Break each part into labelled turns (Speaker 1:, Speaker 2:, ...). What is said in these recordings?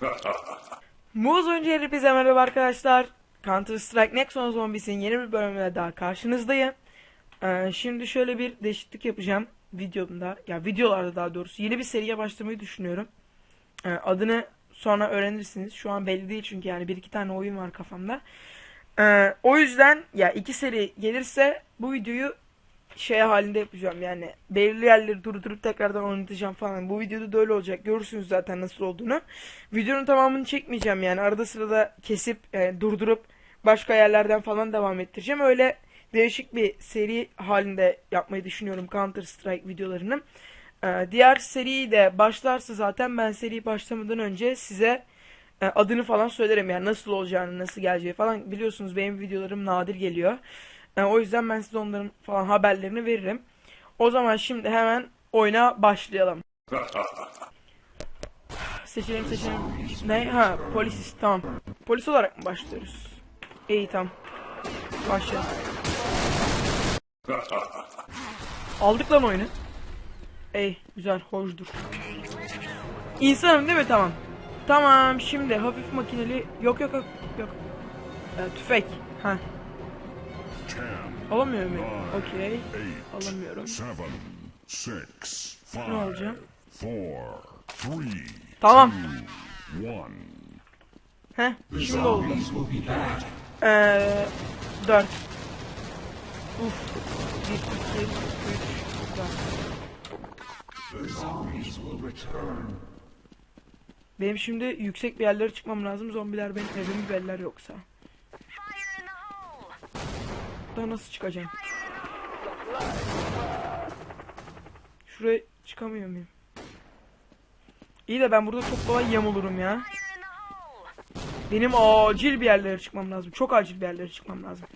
Speaker 1: Muz önce hepinize merhaba arkadaşlar. Counter Strike Nexon Zombies'in yeni bir bölümüne daha karşınızdayım. Ee, şimdi şöyle bir değişiklik yapacağım videomda. Ya videolarda daha doğrusu yeni bir seriye başlamayı düşünüyorum. Ee, adını sonra öğrenirsiniz. Şu an belli değil çünkü yani bir iki tane oyun var kafamda. Ee, o yüzden ya iki seri gelirse bu videoyu şey halinde yapacağım yani belirli yerleri durdurup tekrardan oynatacağım falan. Bu videoda da öyle olacak. Görürsünüz zaten nasıl olduğunu. Videonun tamamını çekmeyeceğim yani arada sırada kesip e, durdurup başka yerlerden falan devam ettireceğim. Öyle değişik bir seri halinde yapmayı düşünüyorum Counter Strike videolarını. Ee, diğer seri de başlarsa zaten ben seri başlamadan önce size e, adını falan söylerim yani nasıl olacağını, nasıl geleceği falan. Biliyorsunuz benim videolarım nadir geliyor. E, o yüzden ben size onların falan haberlerini veririm. O zaman şimdi hemen oyuna başlayalım. Seçelim seçelim. Ne? Ha polisiz tamam. Polis olarak mı başlıyoruz? İyi tamam. Başlayalım. Aldık lan oyunu. Ey güzel hoşdur. İnsanım değil mi? Tamam. Tamam şimdi hafif makineli yok yok yok yok. Ee, tüfek. Ha. Alamıyor muyum? Okey. Alamıyorum.
Speaker 2: Seven, six,
Speaker 1: Ne
Speaker 2: three,
Speaker 1: Tamam. Heh. Şimdi oldu. Ee, 4. Uf. 1, 2, 3, 4. Benim şimdi yüksek bir yerlere çıkmam lazım. Zombiler benim evimi beller yoksa. Daha nasıl çıkacağım? Şuraya çıkamıyor muyum? İyi de ben burada çok kolay yamulurum ya. Benim acil bir yerlere çıkmam lazım. Çok acil bir yerlere çıkmam lazım.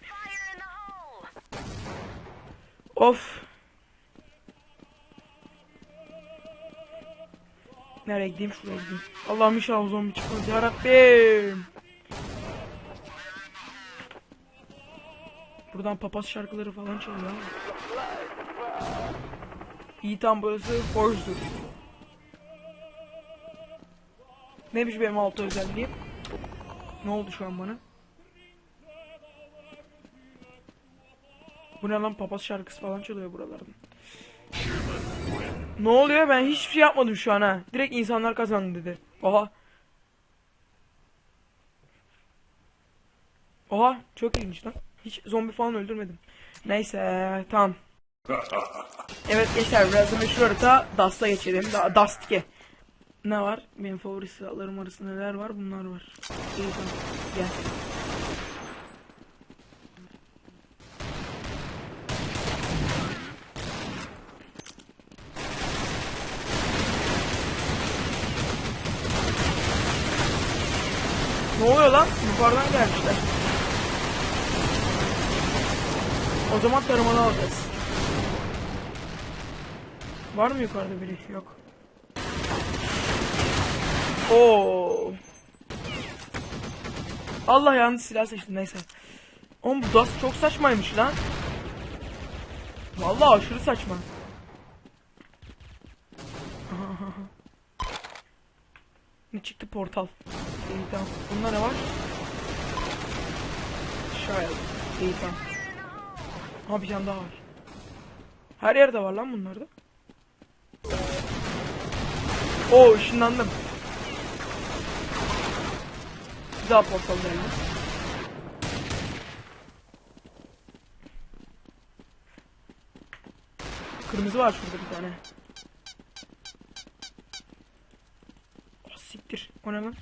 Speaker 1: Of. Nereye gideyim? Şuraya gideyim. Allah'ım inşallah zombi çıkmaz. Yarabbim. Buradan papaz şarkıları falan çalıyor ama. İyi tam burası hoşdur. Neymiş benim altı özelliğim? Ne oldu şu an bana? Bu ne lan papaz şarkısı falan çalıyor buralardan. Ne oluyor ben hiçbir şey yapmadım şu an ha. Direkt insanlar kazandı dedi. Oha. Oha çok ilginç lan. Hiç zombi falan öldürmedim. Neyse tamam. Evet gençler biraz da meşhur harita Dust'a geçelim. Da Dust 2. Ne var? Benim favori silahlarım arasında neler var? Bunlar var. İyi tamam. Gel. Ne oluyor lan? Yukarıdan gelmişler. O zaman tarımanı alacağız. Var mı yukarıda biri? Yok. Oo. Allah yanlış silah seçtim neyse. Oğlum bu DAS çok saçmaymış lan. Vallahi aşırı saçma. ne çıktı portal. İyi tamam. Bunda ne var? Şayet. İyi tamam. Ha bir tane daha var. Her yerde var lan bunlarda. Oo ışınlandım. Bir daha portal geldi. Kırmızı var şurada bir tane. Oh, siktir. O ne lan?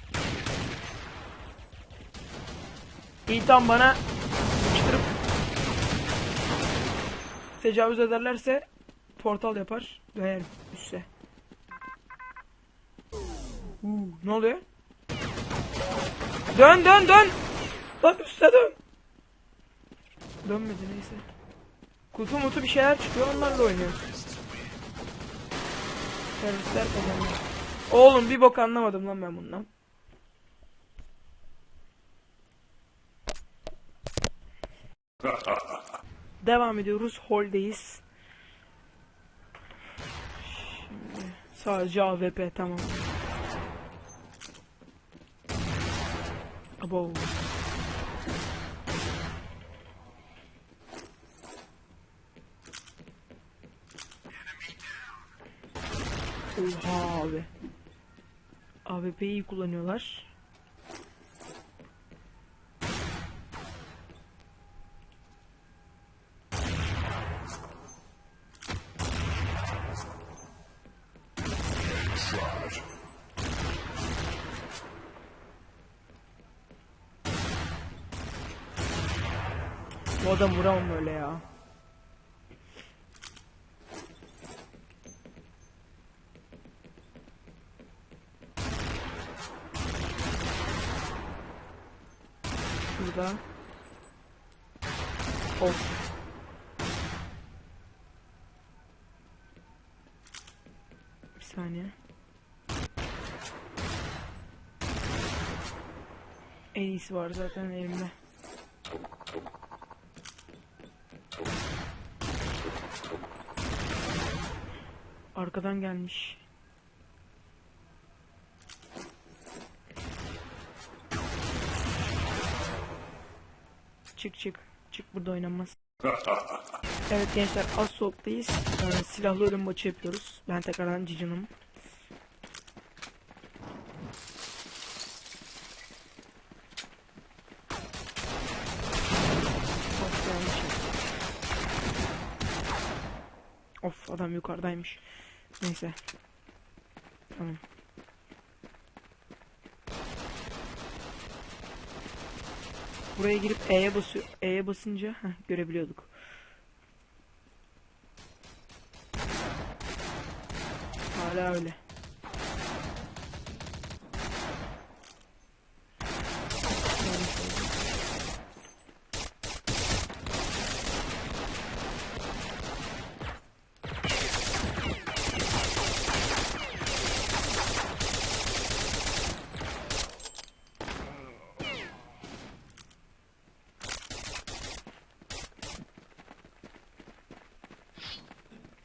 Speaker 1: İyi tam bana tecavüz ederlerse portal yapar dönerim üste. Uuu ne oluyor? Dön dön dön. Lan üste dön. Dönmedi neyse. Kutu mutu bir şeyler çıkıyor onlarla oynuyoruz. Teröristler kazanıyor. Oğlum bir bok anlamadım lan ben bundan. Devam ediyoruz. Hol'deyiz. Şimdi sadece AWP tamam. Abo. Oha abi. AWP'yi kullanıyorlar.
Speaker 2: Shot.
Speaker 1: Bu adam vuramam öyle ya. Burada. Of. Bir saniye. En iyisi var zaten elimde. Arkadan gelmiş. Çık çık. Burada oynanmaz. Evet gençler az soğuktayız. Ee, silahlı ölüm maçı yapıyoruz. Ben tekrardan gelmiş. Of adam yukarıdaymış. Neyse. Tamam. Buraya girip E'ye basıyor. E'ye basınca heh, görebiliyorduk. Hala öyle. Yanlış oldu.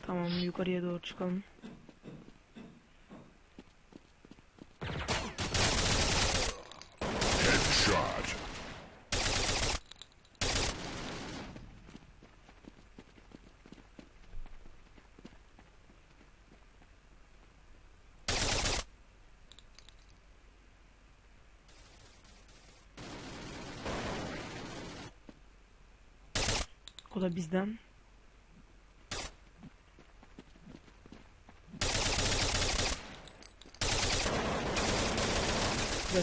Speaker 1: Tamam yukarıya doğru çıkalım. O da bizden.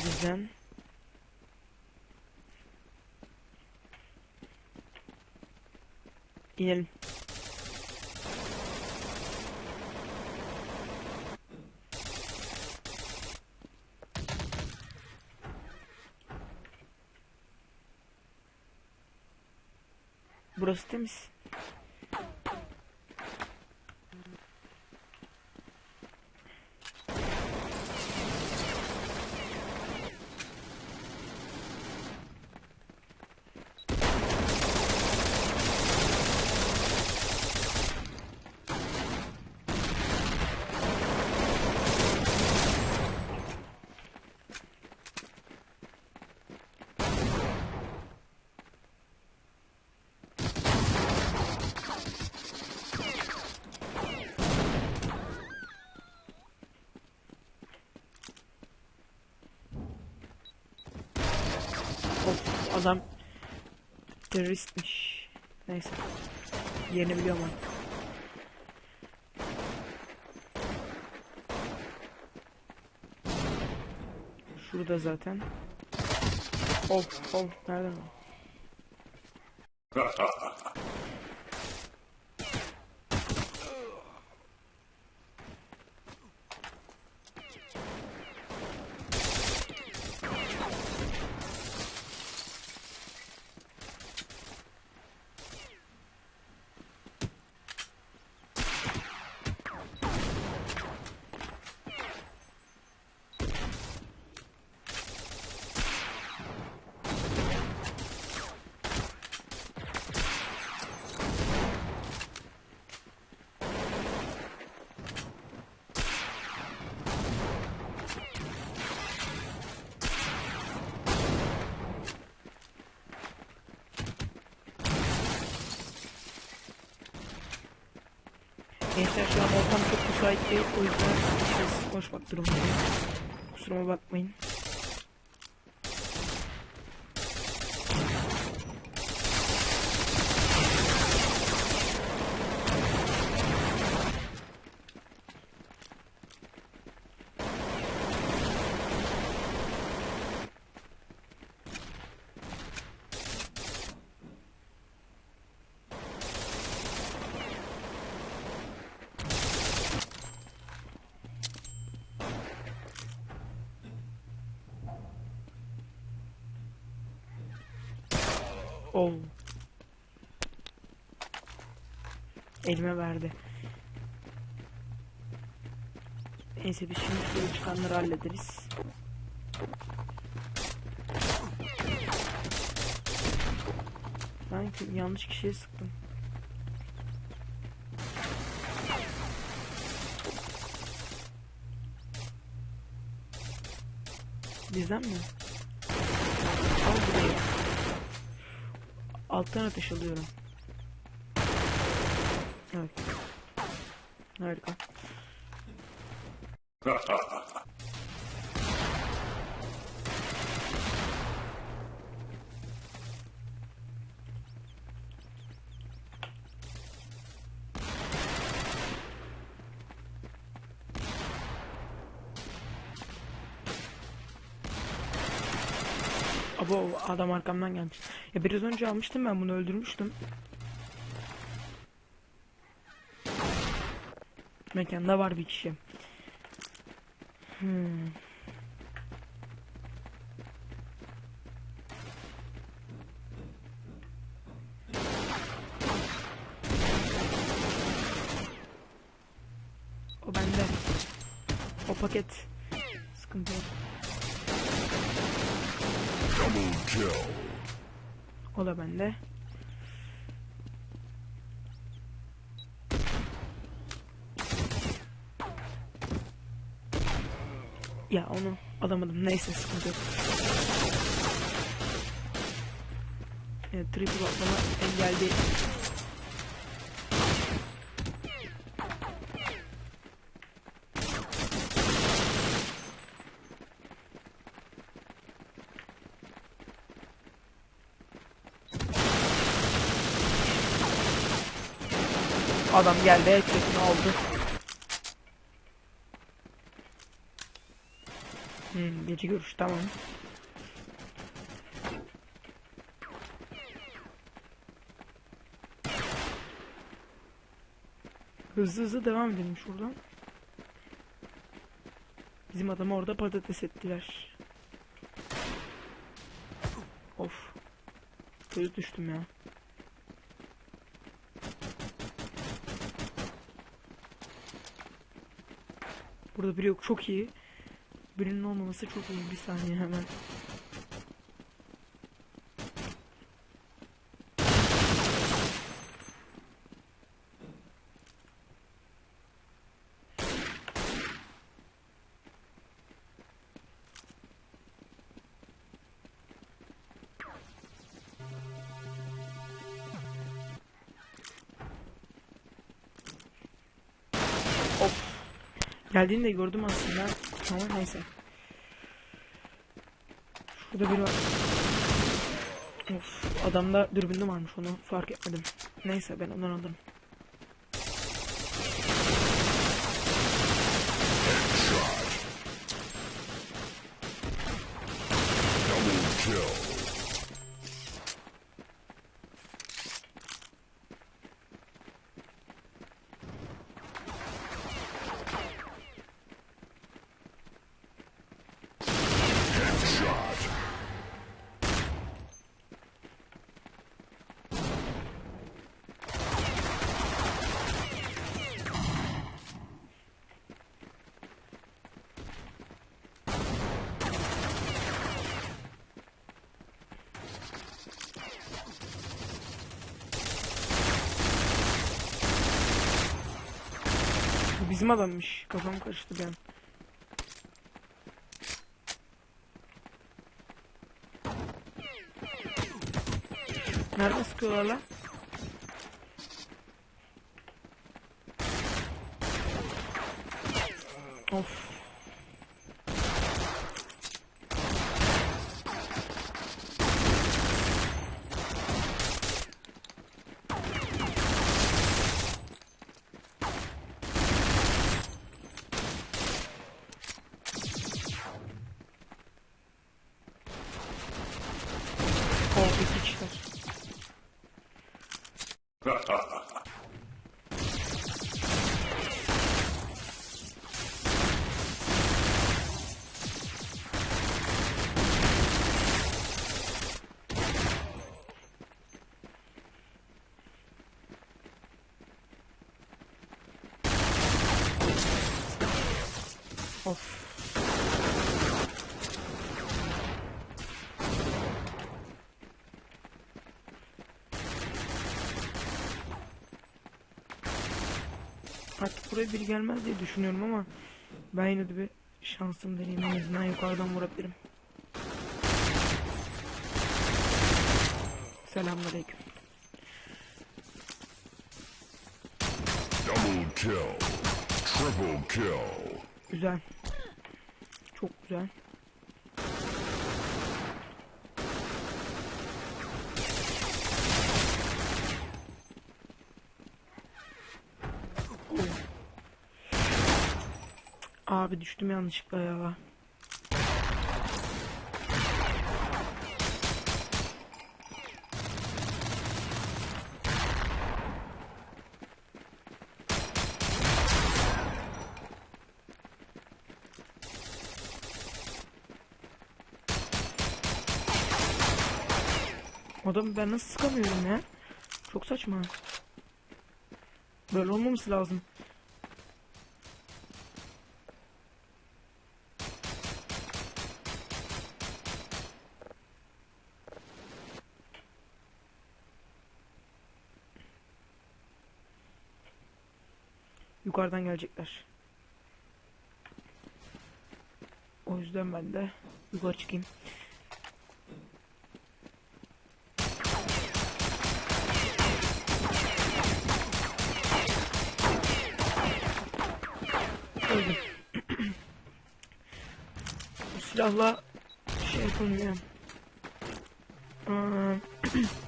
Speaker 1: Bizden. İnelim. Burası temiz. Of adam teröristmiş. Neyse. Yerini biliyorum artık. Şurada zaten. Of of nereden o? Gençler şu an ortam çok müsait değil. O yüzden sessiz konuşmak durumundayım. Kusuruma bakmayın. Oh. Elime verdi. Neyse biz şimdi şöyle çıkanları hallederiz. Ben yanlış kişiye sıktım. Bizden mi? Alttan ateş alıyorum. Evet. Harika. Abo adam arkamdan gelmiş. Ya biraz önce almıştım ben bunu öldürmüştüm. Mekanda var bir kişi. Hmm. O bende. O paket. Sıkıntı yok.
Speaker 2: Double kill.
Speaker 1: O da bende. Ya onu alamadım. Neyse sıkıntı yok. Evet, triple atlama engelli. Adam geldi, headshot'ını aldı. Hmm, gece görüş tamam. Hızlı hızlı devam edelim şuradan. Bizim adamı orada patates ettiler. Of. Kötü düştüm ya. Burada biri yok çok iyi. Birinin olmaması çok iyi. Bir saniye hemen. Of. Geldiğini de gördüm aslında. Ama neyse. Şurada biri var. Of, adamda dürbünlü varmış onu fark etmedim. Neyse ben ondan alırım.
Speaker 2: Double kill. Headshot.
Speaker 1: Bu bizim adammış. Kafam karıştı ben. Nerede sıkıyorlar lan? Ha ha ha. Buraya biri gelmez diye düşünüyorum ama ben yine de bir şansım deneyeyim en azından yukarıdan vurabilirim. Selamünaleyküm.
Speaker 2: Double kill. Triple kill.
Speaker 1: Güzel. Çok güzel. Abi düştüm yanlışlıkla ya. Adamı ben nasıl sıkamıyorum ya? Çok saçma. Böyle olmaması lazım. Yukarıdan gelecekler. O yüzden ben de yukarı çıkayım. Öldüm. Bu silahla şey yapılmıyor.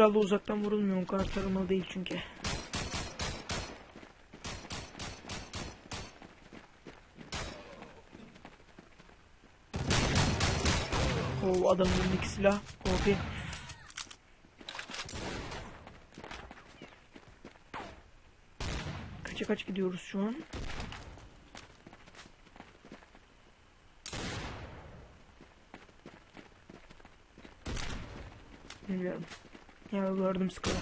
Speaker 1: Silahla uzaktan vurulmuyor. O kadar taramalı değil çünkü. O adamın elindeki silah. OP. Kaça kaç gidiyoruz şu an? Ya gördüm skoru.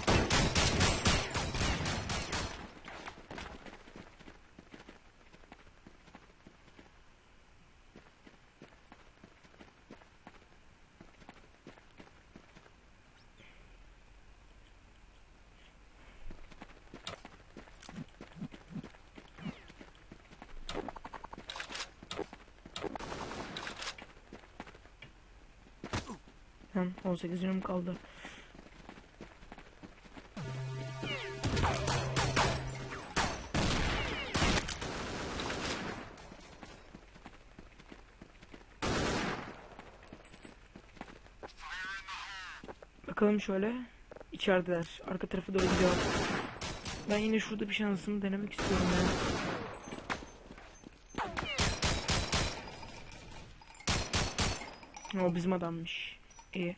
Speaker 1: Hem 18 canım kaldı. Bakalım şöyle. İçerideler. Arka tarafı doğru gidiyor. Ben yine şurada bir şansımı denemek istiyorum ya. O bizim adammış. İyi.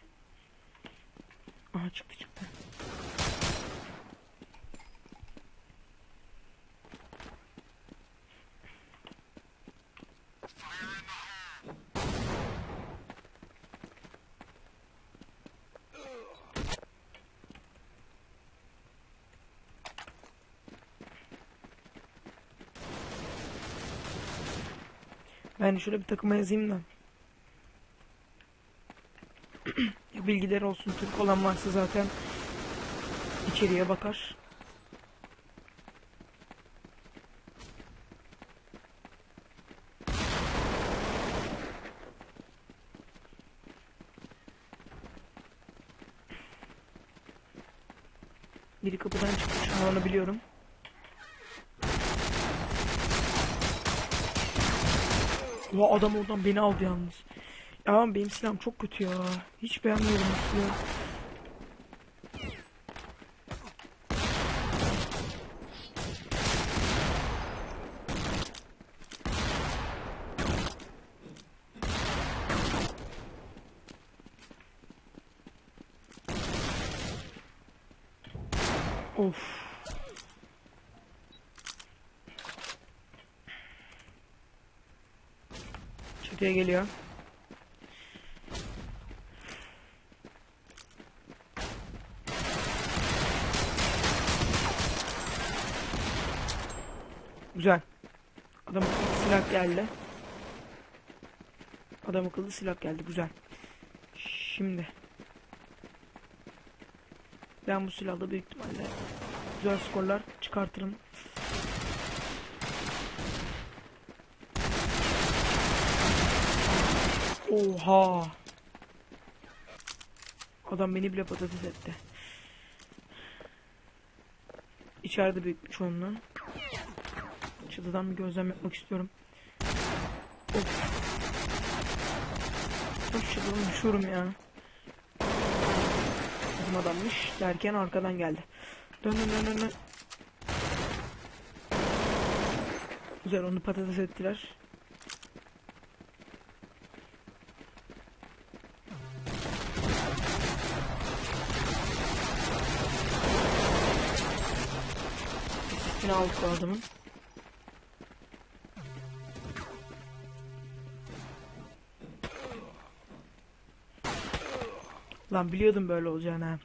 Speaker 1: Aha çıktı çıktı. Ben şöyle bir takıma yazayım da. Ya Bilgileri olsun. Türk olan varsa zaten içeriye bakar. Biri kapıdan çıkmış. ama Onu biliyorum. Ya adam oradan beni aldı yalnız. Ya benim silahım çok kötü ya. Hiç beğenmiyorum silahı. Of. Çatıya geliyor. Güzel. Adam akıllı silah geldi. Adam akıllı silah geldi. Güzel. Şimdi. Ben bu silahla büyük ihtimalle güzel skorlar çıkartırım. Oha. Adam beni bile patates etti. İçeride büyük bir çoğunluğu. Çatıdan bir gözlem yapmak istiyorum. Of. Of çatıdan düşüyorum ya. Bizim adammış derken arkadan geldi. Dön dön dön dön. Güzel onu patates ettiler. Üstüne aldık. Lan biliyordum böyle olacağını ha.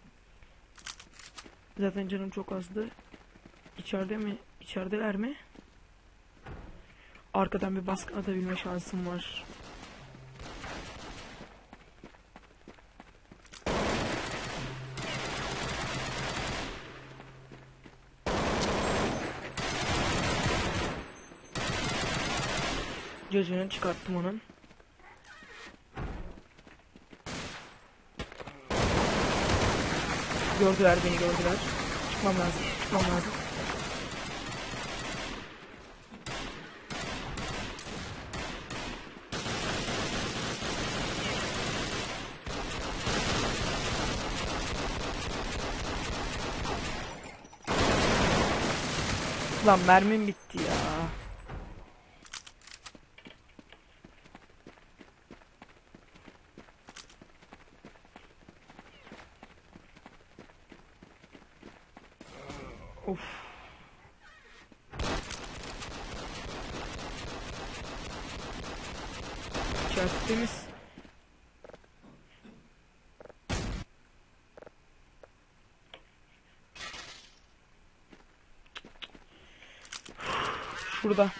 Speaker 1: Zaten canım çok azdı. İçeride mi? İçerideler mi? Arkadan bir baskın atabilme şansım var. Gözünü çıkarttım onun. Gördüler beni gördüler. Çıkmam lazım. Çıkmam lazım. Lan mermim bitti ya. Of. İçerisi temiz. Şurada.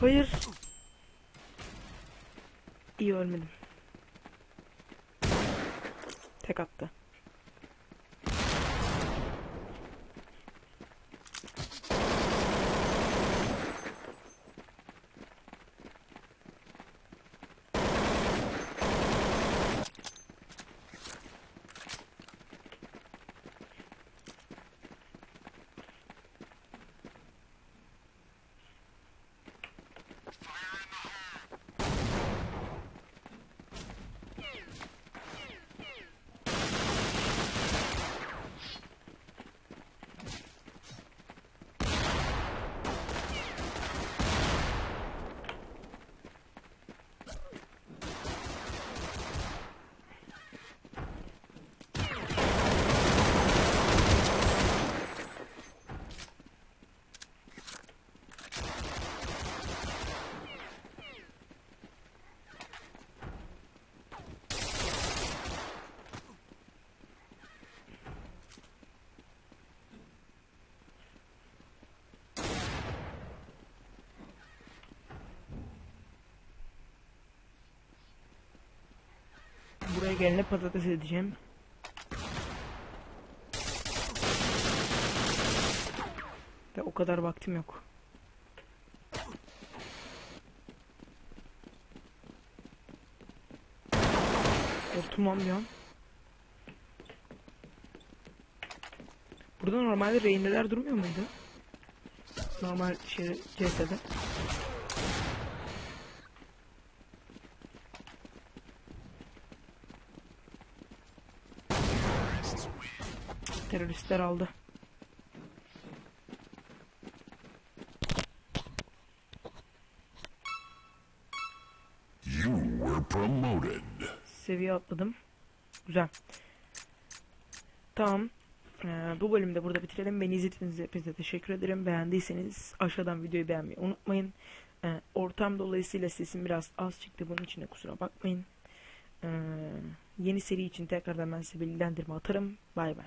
Speaker 1: Hayır. İyi ölmedim. Tek attı. gelene patates edeceğim. Ve o kadar vaktim yok. Hortum almıyorum. Burada normalde rehineler durmuyor muydu? Normal şey CS'de. Teröristler aldı.
Speaker 2: You were promoted.
Speaker 1: Seviye atladım. Güzel. Tamam. Ee, bu bölümde burada bitirelim. Beni izlediğiniz hepinize teşekkür ederim. Beğendiyseniz aşağıdan videoyu beğenmeyi unutmayın. Ee, ortam dolayısıyla sesim biraz az çıktı. Bunun için de kusura bakmayın. Ee, yeni seri için tekrardan ben size bilgilendirme atarım. Bay bay.